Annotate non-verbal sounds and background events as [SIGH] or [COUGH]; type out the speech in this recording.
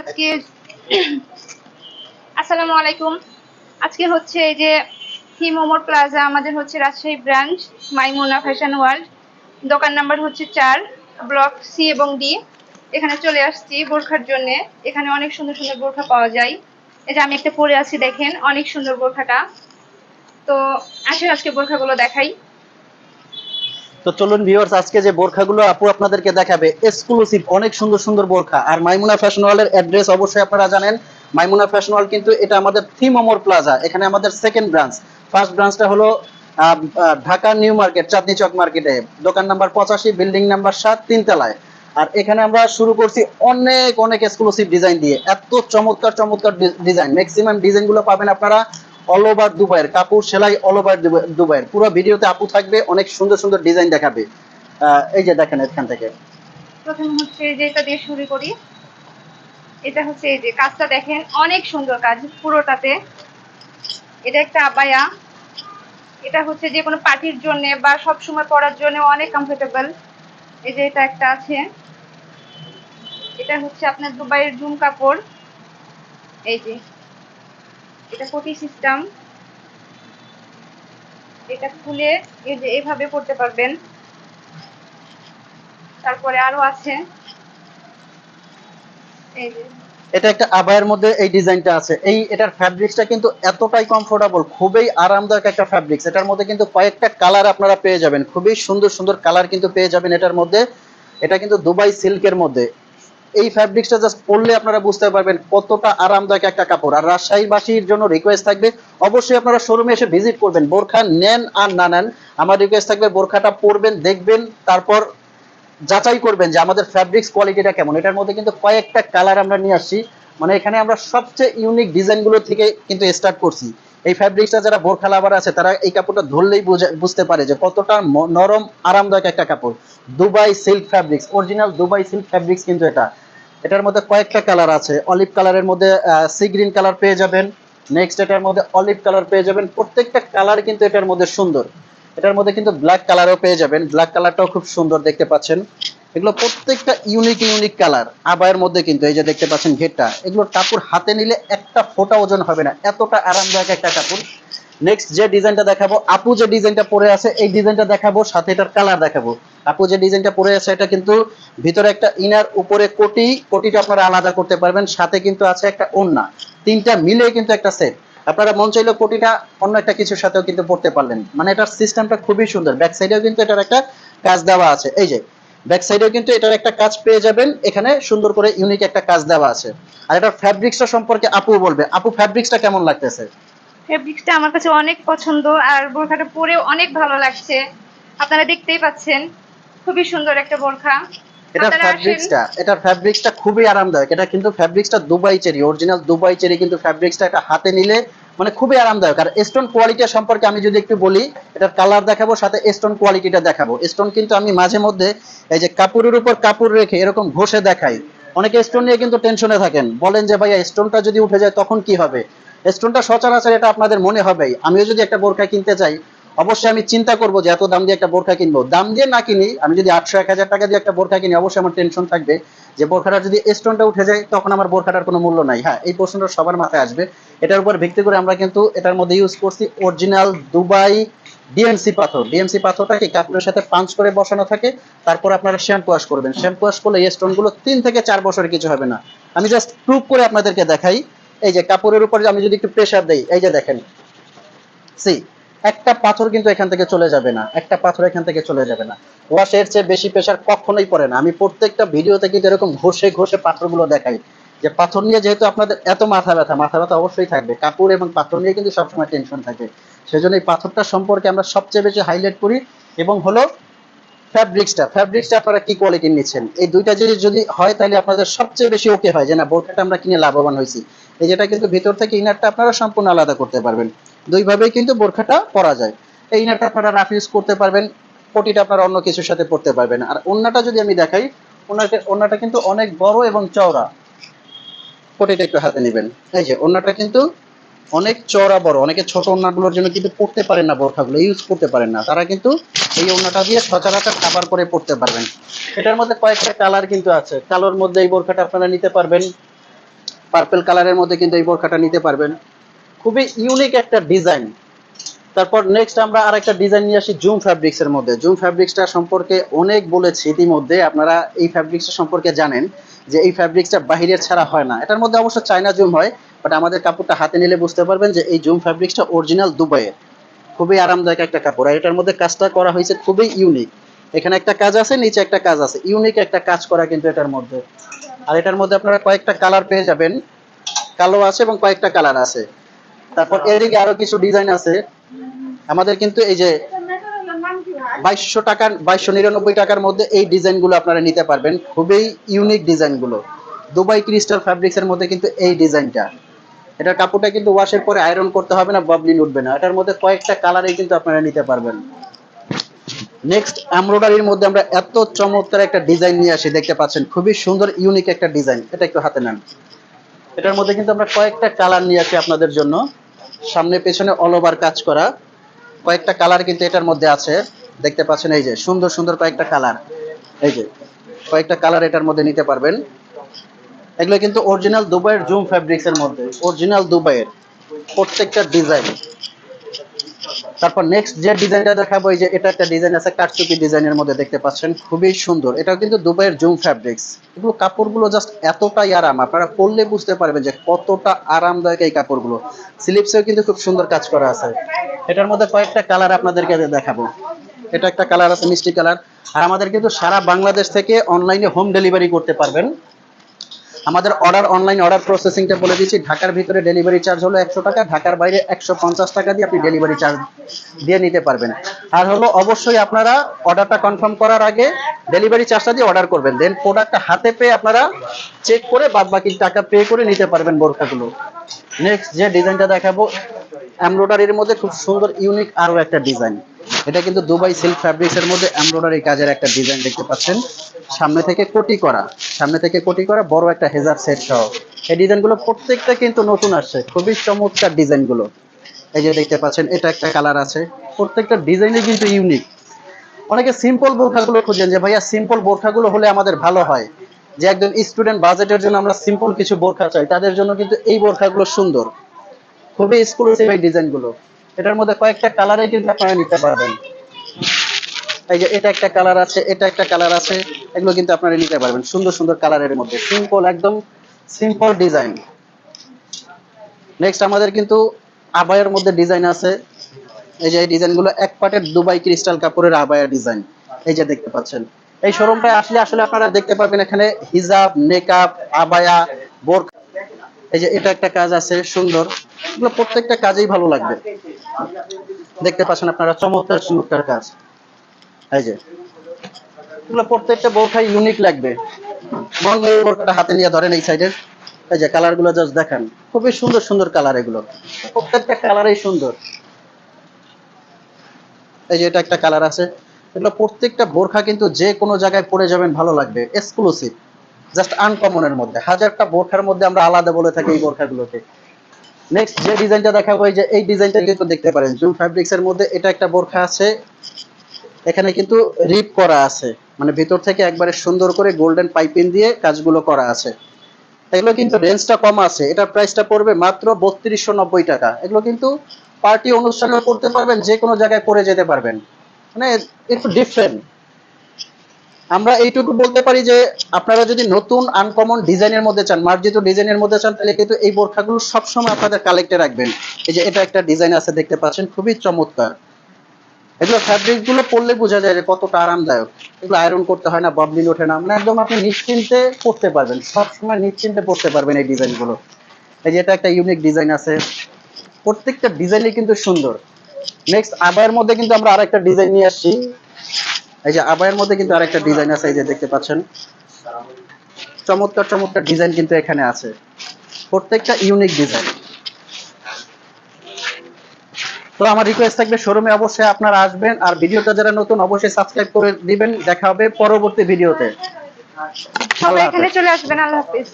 আজকে [CLEARS THROAT] আসসালামু আলাইকুম। আজকে হচ্ছে এই যে হি মোমোর প্লাজা, আমাদের হচ্ছে Rajshahi branch, Maimuna fashion world. দোকান নাম্বার হচ্ছে চার, ব্লক সি এবং ডি। এখানে চলে আসছি বোরখার জন্য। এখানে অনেক সুন্দর সুন্দর বোরখা পাওয়া যায়। এই যে আমি একটা পরে আছি, দেখেন, অনেক সুন্দর বোরখাটা। তো আসলে আজকে বোরখাগুলো দেখাই। তো চলুন ভিউয়ার্স আজকে যে বোরখাগুলো আপু আপনাদেরকে দেখাবে এক্সক্লুসিভ অনেক সুন্দর সুন্দর বোরখা। আর মাইমুনা ফ্যাশন ওয়ালের অ্যাড্রেস অবশ্যই আপনারা জানেন। মাইমুনা ফ্যাশন ওয়াল কিন্তু এটা আমাদের থ্রি মোমোর প্লাজা এখানে আমাদের সেকেন্ড ব্রাঞ্চ ফার্স্ট ব্রাঞ্চটা হলো ঢাকা নিউ মার্কেট চাঁদনি চক মার্কেটে দোকান নাম্বার পঁচাশি বিল্ডিং নাম্বার সাত, তিনতলায়। আর এখানে আমরা শুরু করছি অনেক অনেক এক্সক্লুসিভ ডিজাইন দিয়ে। এত চমৎকার চমৎকার ডিজাইন ম্যাক্সিমাম ডিজাইনগুলো পাবেন আপনারা অল ওভার দুবাইয়ের কাপড় সেলাই অল ওভার দুবাইয়ের পুরো ভিডিওতে আপু থাকবে, অনেক সুন্দর সুন্দর ডিজাইন দেখাবে। এই যে দেখেন এখান থেকে। প্রথম হচ্ছে যে এটা দিয়ে শুরু করি, এটা হচ্ছে এই যে কাজটা দেখেন, অনেক সুন্দর কাজ পুরোটাতে। এটা একটা আবায়া। এটা হচ্ছে যে কোনো পার্টির জন্য বা সব সময় পরার জন্য অনেক কমফোর্টেবল এই যে এটা একটা আছে। এটা হচ্ছে আপনার দুবাইয়ের জুম কাপড়। এই যে। এটা কোটি সিস্টেম এটা খুলে এই যে এইভাবে পড়তে পারবেন। তারপরে আরও আছে। এই যে। এটা একটা আবায়ের মধ্যে এই ডিজাইনটা আছে। এই এটার ফ্যাব্রিক্সটা কিন্তু এতটাই কমফোর্টেবল খুবই আরামদায়ক একটা ফ্যাব্রিক্স এটার মধ্যে কিন্তু কয়েকটা কালার আপনারা পেয়ে যাবেন। খুবই সুন্দর সুন্দর কালার কিন্তু পেয়ে যাবেন এটার মধ্যে। এটা কিন্তু দুবাই সিল্কের মধ্যে। এই ফ্যাব্রিক্সটা জাস্ট পরলে আপনারা বুঝতে পারবেন কতটা আরামদায়ক একটা কাপড়। আর রাজশাহীবাসীর জন্য রিকোয়েস্ট থাকবে, অবশ্যই আপনারা শোরুমে এসে ভিজিট করবেন। বোরখা নেন আর না নেন, আমার রিকোয়েস্ট থাকবে বোরখাটা পরবেন, দেখবেন, তারপর যাচাই করবেন যে আমাদের ফ্যাব্রিক্স কোয়ালিটিটা কেমন। এটার মধ্যে কিন্তু কয়েকটা কালার আমরা নিয়ে আসছি। মানে এখানে আমরা সবচেয়ে ইউনিক ডিজাইনগুলো থেকে কিন্তু স্টার্ট করছি। এই ফ্যাব্রিক্সটা যারা বোরখা লাভার আছে, তারা এই কাপড়টা ধরলেই বুঝতে পারে যে কতটা নরম, আরামদায়ক একটা কাপড়। Dubai silk fabrics original Dubai silk fabrics কিন্তু এটা। এটার মধ্যে কয়েকটা কালার আছে। অলিভ কালারের মধ্যে সি গ্রিন কালার পেয়ে যাবেন। নেক্সট এটার মধ্যে অলিভ কালার পেয়ে যাবেন। প্রত্যেকটা কালার কিন্তু এটার মধ্যে সুন্দর। এটার মধ্যে কিন্তু ব্ল্যাক কালারও পেয়ে যাবেন। ব্ল্যাক কালারটাও খুব সুন্দর দেখতে পাচ্ছেন। এগুলো প্রত্যেকটা ইউনিক ইউনিক কালার আবায়ের মধ্যে কিন্তু এই যে দেখতে পাচ্ছেন ঘেরটা, এগুলো কাপড় হাতে নিলে একটা ফোঁটা ওজন হবে না। এতটা আরামদায়ক একটা কাপড়। নেক্সট যে ডিজাইনটা দেখাবো, আপু যে ডিজাইনটা পরে আছে, এই ডিজাইনটা দেখাবো, সাথে এটার কালার দেখাবো। আপু যে ডিজাইনটা পরে আছে, এটা কিন্তু ভিতরে একটা ইনার উপরে কোটি, কোটিটা আপনারা আলাদা করতে পারবেন। সাথে কিন্তু আছে একটা ওন্না তিনটা মিলে কিন্তু একটা সেট আপনারা মন চাইলে কোটিটা অন্য একটা কিছুর সাথেও কিন্তু পড়তে পারলেন। মানে এটার সিস্টেমটা খুবই সুন্দর। ব্যাক সাইডেও কিন্তু এটার একটা কাজ দেওয়া আছে। এই যে ব্যাক সাইডেও কিন্তু এটার একটা কাজ পেয়ে যাবেন। এখানে সুন্দর করে ইউনিক একটা কাজ দেওয়া আছে। আর এটার ফ্যাব্রিক্সটা সম্পর্কে আপু বলবে। আপু ফ্যাব্রিক্সটা কেমন লাগতেছে? ফেব্রিক্সটা আমার কাছে অনেক পছন্দ আর বোরখাটা পরেও অনেক ভালো লাগছে। আপনারা দেখতেই পাচ্ছেন খুবই সুন্দর একটা বোরখা। এটা। ফ্যাব্রিক্সটা এটার ফ্যাব্রিক্সটা খুবই আরামদায়ক। এটা কিন্তু ফ্যাব্রিক্সটা Dubai cherry original Dubai cherry কিন্তু ফ্যাব্রিক্সটা এটা হাতে নিলে মানে খুবই আরামদায়ক। আর স্টোন কোয়ালিটি সম্পর্কে আমি যদি একটু বলি এটার কালার দেখাবো, সাথে স্টোন কোয়ালিটিটা দেখাবো। স্টোন কিন্তু আমি মাঝে মধ্যে এই যে কাপড়ের উপর কাপড় রেখে এরকম ঘষে দেখাই। অনেকে স্টোন নিয়ে কিন্তু টেনশনে থাকেন। বলেন যে, ভাইয়া স্টোনটা যদি উঠে যায়, তখন কি হবে? স্টোনটা সচরাচর এটা আপনাদের মনে হবেই। আমিও যদি একটা বোরখা কিনতে চাই, অবশ্যই আমি চিন্তা করব যে, এত দাম দিয়ে একটা বোরখা কিনবো? দাম দিয়ে না কিনি, আমি যদি আটশো, এক হাজার টাকা দিয়ে একটা বোরখা কিনি, অবশ্যই আমার টেনশন থাকবে যে, বোরখাটা যদি স্টোনটা উঠে যায়, তখন আমার বোরখাটার কোনো মূল্য নাই। হ্যাঁ এই প্রশ্নটা সবার মাথায় আসবে। এটার উপর ভিত্তি করে আমরা কিন্তু এটার মধ্যে ইউজ করছি অরিজিনাল দুবাই ডিএমসি পাথর। ডিএমসি পাথরটা কি কাপড়ের সাথে পাঞ্চ করে বসানো থাকে? তারপর আপনারা শ্যাম্পু ওয়াশ করবেন। শ্যাম্পু ওয়াশ করলে এই স্টোনগুলো তিন থেকে চার বছরের কিছু হবে না। আমি জাস্ট প্রুভ করে আপনাদেরকে দেখাই। এই যে কাপড়ের উপর আমি যদি একটু প্রেসার দেই, এই যে দেখেন। সি একটা পাথর কিন্তু এখান থেকে চলে যাবে না। একটা পাথর এখান থেকে চলে যাবে না। ওয়াশ এর চেয়ে বেশি প্রেসার কখনোই পড়ে না। আমি প্রত্যেকটা ভিডিওতে কিন্তু এরকম ঘষে ঘষে পাথরগুলো দেখাই। যে পাথর নিয়ে যেহেতু আপনাদের এত মাথা ব্যথা মাথা ব্যথা অবশ্যই থাকবে। কাপড় এবং পাথর নিয়ে কিন্তু সবসময় টেনশন থাকে। সেজন্য এই পাথরটা সম্পর্কে আমরা সবচেয়ে বেশি হাইলাইট করি এবং হলো ফ্যাব্রিক্সটা ফ্যাব্রিক্সটা আপনারা কি কোয়ালিটি নিচ্ছেন? এই দুইটা জিনিস যদি হয় তাহলে আপনাদের সবচেয়ে বেশি ওকে হয় যে না বোরখাটা আমরা কিনে লাভবান হয়েছি। এই যেটা কিন্তু ভিতর থেকে ইনারটা আপনারা সম্পূর্ণ আলাদা করতে পারবেন। দুইভাবেই কিন্তু বোরখাটা পরা যায়। এই ইনারটা আপনারা রাফ ইউজ করতে পারবেন, পটিটা আপনারা অন্য কিছুর সাথে পড়তে পারবেন। আর ওন্নাটা যদি আমি দেখাই ওনাকে ওন্নাটা কিন্তু অনেক বড় এবং চওড়া। পটিটা একটু হাতে নেবেন। এই যে, ওন্নাটা কিন্তু অনেক চওড়া বড়, অনেকে ছোট ওন্নাগুলোর জন্য কিন্তু পড়তে পারেন না বোরখাগুলো ইউজ করতে পারেন না। তারা কিন্তু এই ওন্নাটা দিয়ে সচরাচর কাবার করে পড়তে পারবেন। এটার মধ্যে কয়েকটা কালার কিন্তু আছে। কালোর মধ্যে এই বোরখাটা আপনারা নিতে পারবেন। পার্পল কালারের মধ্যে কিন্তু এই বোরখাটা নিতে পারবেন। খুবই ইউনিক একটা ডিজাইন তারপর নেক্সট আমরা আর একটা ডিজাইন নিয়ে আসি জুম ফ্যাব্রিক্স এর মধ্যে। জুম ফ্যাব্রিক্সটা সম্পর্কে অনেক বলেছি ইতিমধ্যে। আপনারা এই ফ্যাব্রিক্সটা সম্পর্কে জানেন যে এই ফ্যাব্রিক্সটা বাহিরের ছাড়া হয় না। এটার মধ্যে অবশ্য চায়না জুম হয়। বাট আমাদের কাপড়টা হাতে নিলে বুঝতে পারবেন যে এই জুম ফ্যাব্রিক্সটা অরিজিনাল দুবাইয়ের। খুবই আরামদায়ক একটা কাপড়। আর এটার মধ্যে কাজটা করা হয়েছে খুবই ইউনিক এখানে একটা কাজ আছে, নিচে একটা কাজ আছে। ইউনিক একটা কাজ করা কিন্তু এটার মধ্যে। আর এটার মধ্যে আপনারা কয়েকটা কালার পেয়ে যাবেন। কালো আছে এবং কয়েকটা কালার আছে। তারপর এদিকে আরও কিছু ডিজাইন আছে। আমাদের কিন্তু এই যে বাইশশো টাকার, বাইশশো নিরানব্বই টাকার মধ্যে এই ডিজাইনগুলো আপনারা নিতে পারবেন। খুবই ইউনিক ডিজাইনগুলো দুবাই ক্রিস্টাল ফ্যাব্রিক্স এর মধ্যে কিন্তু এই ডিজাইনটা এটার কাপড়টা কিন্তু ওয়াশের পরে আয়রন করতে হবে না বাবলিন উঠবে না। এটার মধ্যে কয়েকটা কালারে কিন্তু আপনারা নিতে পারবেন। নেক্সট এমব্রয়ডারির মধ্যে আমরা এত চমৎকার একটা ডিজাইন নিয়ে আসি, দেখতে পাচ্ছেন, খুবই সুন্দর ইউনিক একটা ডিজাইন এটা একটু হাতে নেন। এটার মধ্যে কিন্তু আমরা কয়েকটা কালার নিয়ে আসি আপনাদের জন্য। সামনে পেছনে অল ওভার কাজ করা। কয়েকটা কালার কিন্তু এটার মধ্যে আছে। দেখতে পাচ্ছেন, এই যে, সুন্দর সুন্দর কয়েকটা কালার এই যে, কয়েকটা কালার এটার মধ্যে নিতে পারবেন। এগুলো কিন্তু অরিজিনাল দুবাইয়ের জুম ফ্যাব্রিক্স এর মধ্যে অরিজিনাল দুবাইয়ের প্রত্যেকটা ডিজাইন তারপর নেক্সট যে ডিজাইনটা দেখাবো, এই যে এটা একটা ডিজাইন আছে কাটচুপি ডিজাইনের মধ্যে দেখতে পাচ্ছেন, খুবই সুন্দর। এটাও কিন্তু দুবাইয়ের জুম ফ্যাব্রিক্স এগুলো কাপড়গুলো জাস্ট এতটাই আরাম, আপনারা পরলে বুঝতে পারবেন যে কতটা আরামদায়ক এই কাপড়গুলো। স্লিপসেও কিন্তু খুব সুন্দর কাজ করা আছে। এটার মধ্যে কয়েকটা কালার আপনাদেরকে দেখাবো। এটা একটা কালার আছে, মিষ্টি কালার আর আমাদের কিন্তু সারা বাংলাদেশ থেকে অনলাইনে হোম ডেলিভারি করতে পারবেন। আমাদের অর্ডার অনলাইন অর্ডার প্রসেসিংটা বলে দিচ্ছি। ঢাকার ভিতরে ডেলিভারি চার্জ হলো একশো টাকা, ঢাকার বাইরে একশো পঞ্চাশ টাকা দিয়ে আপনি ডেলিভারি চার্জ দিয়ে নিতে পারবেন। আর হলো অবশ্যই আপনারা অর্ডারটা কনফার্ম করার আগে ডেলিভারি চার্জটা দিয়ে অর্ডার করবেন। দেন প্রোডাক্টটা হাতে পেয়ে আপনারা চেক করে বাদ বাকি টাকা পে করে নিতে পারবেন বোরখাগুলো। নেক্সট যে ডিজাইনটা দেখাবো এমব্রয়ডারির মধ্যে খুব সুন্দর ইউনিক আরও একটা ডিজাইন এটা কিন্তু দুবাই সিল্ক ফ্যাব্রিক্স এর মধ্যে এমব্রয়ডারি কাজের একটা ডিজাইন দেখতে পাচ্ছেন। সামনে থেকে কোটি করা, সামনে থেকে কোটি করা, বড় একটা হেজার সেট সহ। এই ডিজাইনগুলো প্রত্যেকটা কিন্তু নতুন আসছে, খুবই চমৎকার ডিজাইনগুলো। এই যে দেখতে পাচ্ছেন, এটা একটা কালার আছে। প্রত্যেকটা ডিজাইনই কিন্তু ইউনিক। অনেকে সিম্পল বোরখাগুলো খুঁজেন যে, ভাইয়া সিম্পল বোরখাগুলো হলে আমাদের ভালো হয়? যে একজন স্টুডেন্ট বাজেটের জন্য আমরা সিম্পল কিছু বোরখা চাই, তাদের জন্য কিন্তু এই বোরখাগুলো সুন্দর। খুবই এক্সক্লুসিভ এই ডিজাইনগুলো। এটার মধ্যে কয়েকটা কালারে কিন্তু আপনারা নিতে পারবেন। এই যে এটা একটা কালার আছে, এটা একটা কালার আছে, এগুলো কিন্তু আপনারা নিতে পারবেন। সুন্দর সুন্দর কালারের মধ্যে। সিম্পল একদম সিম্পল ডিজাইন নেক্সট আমাদের কিন্তু আবায়ের মধ্যে ডিজাইন আছে। এই যে এই ডিজাইনগুলো এক পাটের দুবাই ক্রিস্টাল কাপড়ের আবায়া ডিজাইন এই যে দেখতে পাচ্ছেন। এই শোরুমটায় আসলে আসলে আপনারা দেখতে পাবেন এখানে হিজাব মেকআপ আবায়া বোর এই যে এটা একটা কাজ আছে, সুন্দর। এগুলো প্রত্যেকটা কাজেই ভালো লাগবে। দেখতে পাচ্ছেন আপনারা, চমৎকার চমৎকার কাজ। এই যে। এগুলো প্রত্যেকটা বোরখাই ইউনিক লাগবে। মন হাতে নিয়ে ধরেন এই সাইডের এই যে কালারগুলো জাস্ট দেখান। খুবই সুন্দর সুন্দর কালার এগুলো। প্রত্যেকটা কালারই সুন্দর। এই যে এটা একটা কালার আছে। এগুলো প্রত্যেকটা বোরখা কিন্তু যে কোনো জায়গায় পরে যাবেন, ভালো লাগবে। এক্সক্লুসিভ জাস্ট আনকমনের মধ্যে। হাজারটা বোরখার মধ্যে আমরা আলাদা বলে থাকি এই বোরখাগুলোকে। নেক্সট যে ডিজাইনটা দেখাবো, এই যে, এই ডিজাইনটা কিন্তু দেখতে পারেন জুম ফ্যাব্রিক্স এর মধ্যে এটা একটা বোরখা আছে। এখানে কিন্তু রিপ করা আছে। মানে ভিতর থেকে একবারে সুন্দর করে গোল্ডেন পাইপিং দিয়ে কাজগুলো করা আছে। এগুলো কিন্তু রেঞ্জটা কম আছে। এটার প্রাইসটা পড়বে মাত্র বত্রিশশো নব্বই টাকা। এগুলো কিন্তু পার্টি অনুষ্ঠানে করতে পারবেন যে কোনো জায়গায় পরে যেতে পারবেন। মানে একটু ডিফারেন্ট আমরা এইটুকু বলতে পারি যে আপনারা যদি নতুন আনকমন ডিজাইনের মধ্যে চান, মার্জিত ডিজাইনের মধ্যে চান, তাহলে কিন্তু এই বোরখাগুলো সবসময় আপনাদের কালেক্টে রাখবেন। এই যে এটা একটা ডিজাইন আছে, দেখতে পাচ্ছেন, খুবই চমৎকার। এগুলো ফ্যাব্রিকগুলো পরলে বোঝা যায় যে কতটা আরামদায়ক। এগুলো আয়রন করতে হয় না বাবলিন ওঠে না মানে একদম আপনি নিশ্চিন্তে পড়তে পারবেন, সবসময় নিশ্চিন্তে পড়তে পারবেন এই ডিজাইনগুলো। এই যে এটা একটা ইউনিক ডিজাইন আছে। প্রত্যেকটা ডিজাইনই কিন্তু সুন্দর। নেক্সট আবায়ের মধ্যে কিন্তু আমরা আরেকটা ডিজাইন নিয়ে আসছি। এই যে আবায়ের মধ্যে কিন্তু আরেকটা ডিজাইন আছে, এই যে দেখতে পাচ্ছেন। চমৎকার চমৎকার ডিজাইন কিন্তু এখানে আছে। প্রত্যেকটা ইউনিক ডিজাইন তো আমার রিকোয়েস্ট থাকবে শোরুমে অবশ্যই আপনারা আসবেন, আর ভিডিওটা যারা নতুন, অবশ্যই সাবস্ক্রাইব করে দিবেন। দেখা হবে পরবর্তী ভিডিওতে। সবাই এখানে চলে আসবেন, আল্লাহ হাফিজ।